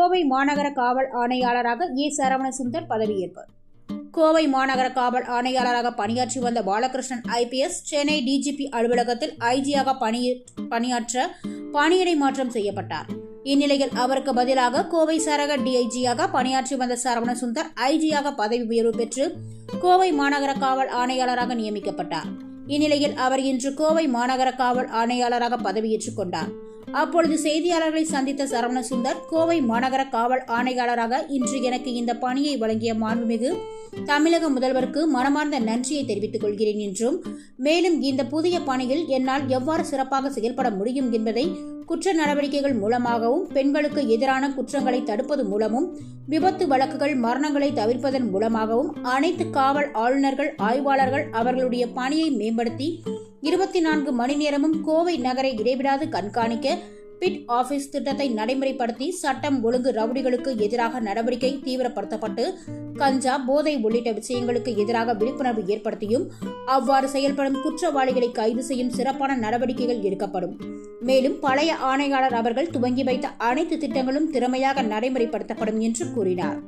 கோவை மாநகர காவல் ஆணையாளராக ஏ சரவணசுந்தர் பதவியேற்பு. கோவை மாநகர காவல் ஆணையாளராக பணியாற்றி வந்த பாலகிருஷ்ணன் ஐபிஎஸ் சென்னை டிஜிபி அலுவலகத்தில் ஐஜியாக பணிய பணியாற்ற பணியிடை மாற்றம் செய்யப்பட்டார். இந்நிலையில் அவருக்கு பதிலாக கோவை சரக டிஐஜியாக பணியாற்றி வந்த சரவணசுந்தர் ஐஜியாக பதவி உயர்வு பெற்று கோவை மாநகர காவல் ஆணையாளராக நியமிக்கப்பட்டார். இந்நிலையில் அவர் இன்று கோவை மாநகர காவல் ஆணையாளராக பதவியேற்றுக் கொண்டார். அப்பொழுது செய்தியாளர்களை சந்தித்த சரவணசுந்தர் கோவை மாநகர காவல் ஆணையாளராக இன்று எனக்கு இந்த பணியை வழங்கிய மாண்புமிகு தமிழக முதல்வருக்கு மனமார்ந்த நன்றியை தெரிவித்துக் கொள்கிறேன் என்றும் மேலும் இந்த புதிய பணியில் என்னால் எவ்வாறு சிறப்பாக செயல்பட முடியும் என்பதை குற்ற நடவடிக்கைகள் மூலமாகவும் பெண்களுக்கு எதிரான குற்றங்களை தடுப்பது மூலமும் விபத்து வழக்குகள் மரணங்களை தவிர்ப்பதன் மூலமாகவும் அனைத்து காவல் ஆளுநர்கள் ஆய்வாளர்கள் அவர்களுடைய பணியை மேம்படுத்தி இருபத்தி நான்கு மணி நேரமும் கோவை நகரை இடைவிடாது கண்காணிக்க பிட் ஆபீஸ் திட்டத்தை நடைமுறைப்படுத்தி சட்டம் ஒழுங்கு ரவுடிகளுக்கு எதிராக நடவடிக்கை தீவிரப்படுத்தப்பட்டு கஞ்சா போதை உள்ளிட்ட விஷயங்களுக்கு எதிராக விழிப்புணர்வு ஏற்படுத்தியும் அவ்வாறு செயல்படும் குற்றவாளிகளை கைது செய்யும் சிறப்பான நடவடிக்கைகள் எடுக்கப்படும். மேலும் பழைய ஆணையாளர் அவர்கள் துவங்கி வைத்த அனைத்து திட்டங்களும் திறமையாக நடைமுறைப்படுத்தப்படும் என்று கூறினார்.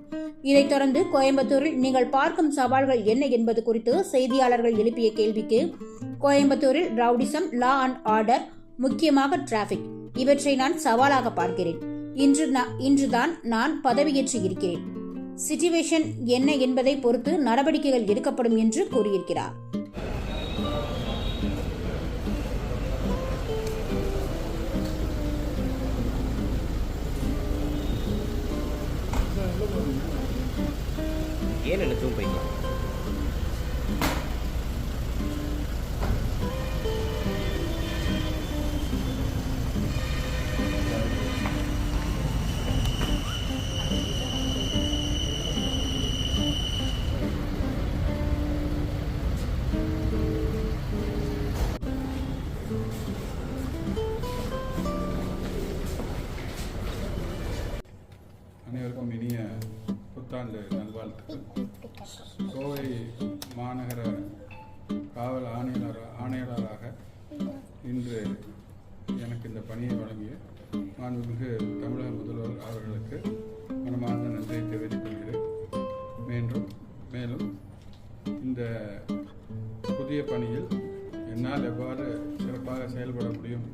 இதைத் தொடர்ந்து கோயம்புத்தூரில் நீங்கள் பார்க்கும் சவால்கள் என்ன என்பது குறித்து செய்தியாளர்கள் எழுப்பிய கேள்விக்கு கோயம்புத்தூரில் ரவுடிசம் லா அண்ட் ஆர்டர் முக்கியமாக டிராபிக் இவற்றை நான் சவாலாக பார்க்கிறேன். இன்று இன்றுதான் நான் பதவியேற்று இருக்கிறேன். சிச்சுவேஷன் என்ன என்பதை பொறுத்து நடவடிக்கைகள் எடுக்கப்படும் என்று கூறியிருக்கிறார். ஏன் நினைத்தும் போய்க்கலாம் நல்வாழ்த்துக்கள் கோவை மாநகர காவல் ஆணையாளர் ஆணையாளராக இன்று எனக்கு இந்த பணியை வழங்கிய மாண்புமிகு தமிழக முதல்வர் அவர்களுக்கு மனமார்ந்த நன்றியை தெரிவித்துக் கொள்கிறேன். மீண்டும் மேலும் இந்த புதிய பணியில் என்னால் எவ்வாறு சிறப்பாக செயல்பட முடியும்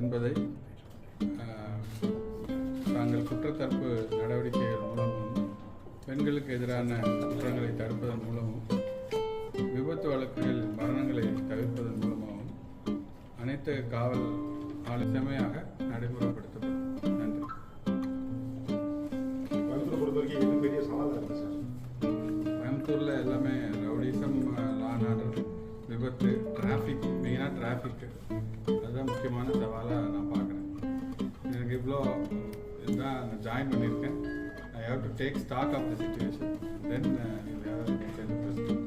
என்பதை தாங்கள் குற்றத்தரப்பு நடவடிக்கைகள் மூலம் பெண்களுக்கு எதிரான குற்றங்களை தடுப்பதன் மூலமும் விபத்து வழக்குகளில் மரணங்களை தவிர்ப்பதன் மூலமாகவும் அனைத்து காவல் ஆலோசனையாக நடைமுறைப்படுத்தப்படும். நன்றி. கோயம்புத்தூரில் எல்லாமே ரவுடிசம் லா அண்ட் ஆர்டர் விபத்து டிராஃபிக் மெயினாக டிராஃபிக் அதுதான் முக்கியமான சவாலாக நான் பார்க்குறேன். எனக்கு இவ்வளோ இதுதான் நான் ஜாயின் பண்ணியிருக்கேன். have to take stock of the situation. Then uh, you'll have an